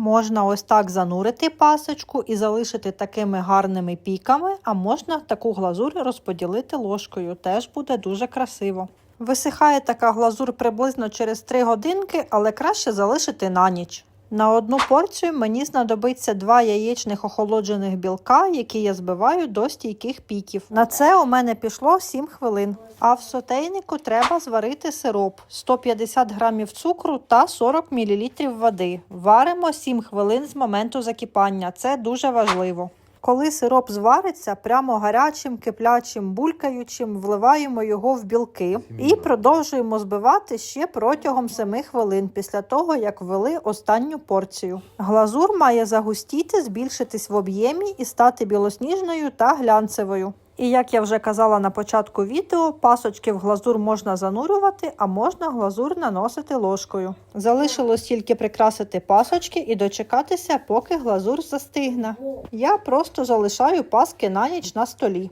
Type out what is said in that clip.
Можна ось так занурити пасочку і залишити такими гарними піками, а можна таку глазур розподілити ложкою. Теж буде дуже красиво. Висихає така глазур приблизно через 3 годинки, але краще залишити на ніч. На одну порцію мені знадобиться два яєчних охолоджених білка, які я збиваю до стійких піків. На це у мене пішло 7 хвилин. А в сотейнику треба зварити сироп 150 грамів цукру та 40 мл води. Варимо 7 хвилин з моменту закипання. Це дуже важливо. Коли сироп звариться, прямо гарячим, киплячим, булькаючим, вливаємо його в білки і продовжуємо збивати ще протягом 7 хвилин після того, як ввели останню порцію. Глазур має загустіти, збільшитись в об'ємі і стати білосніжною та глянцевою. І як я вже казала на початку відео, пасочки в глазур можна занурювати, а можна глазур наносити ложкою. Залишилось тільки прикрасити пасочки і дочекатися, поки глазур застигне. Я просто залишаю паски на ніч на столі.